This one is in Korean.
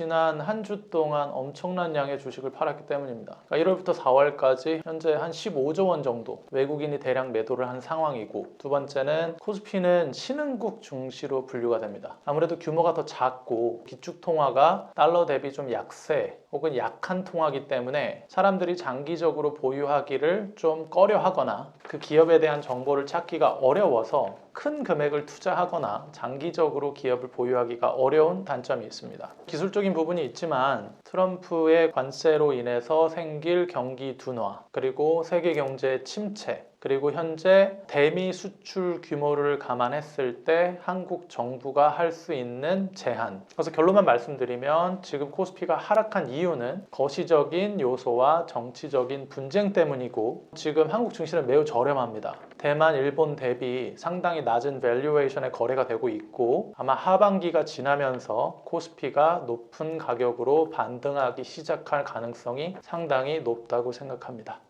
지난 한 주 동안 엄청난 양의 주식을 팔았기 때문입니다. 그러니까 1월부터 4월까지 현재 한 15조 원 정도 외국인이 대량 매도를 한 상황이고 두 번째는 코스피는 신흥국 중시로 분류가 됩니다. 아무래도 규모가 더 작고 기축 통화가 달러 대비 좀 약세 혹은 약한 통화기 때문에 사람들이 장기적으로 보유하기를 좀 꺼려 하거나 그 기업에 대한 정보를 찾기가 어려워서 큰 금액을 투자하거나 장기적으로 기업을 보유하기가 어려운 단점이 있습니다. 기술적인 부분이 있지만 트럼프의 관세로 인해서 생길 경기 둔화 그리고 세계 경제의 침체 그리고 현재 대미 수출 규모를 감안했을 때 한국 정부가 할 수 있는 제한. 그래서 결론만 말씀드리면 지금 코스피가 하락한 이유는 거시적인 요소와 정치적인 분쟁 때문이고 지금 한국 증시는 매우 저렴합니다. 대만, 일본 대비 상당히 낮은 밸류에이션에 거래가 되고 있고 아마 하반기가 지나면서 코스피가 높은 가격으로 반등하기 시작할 가능성이 상당히 높다고 생각합니다.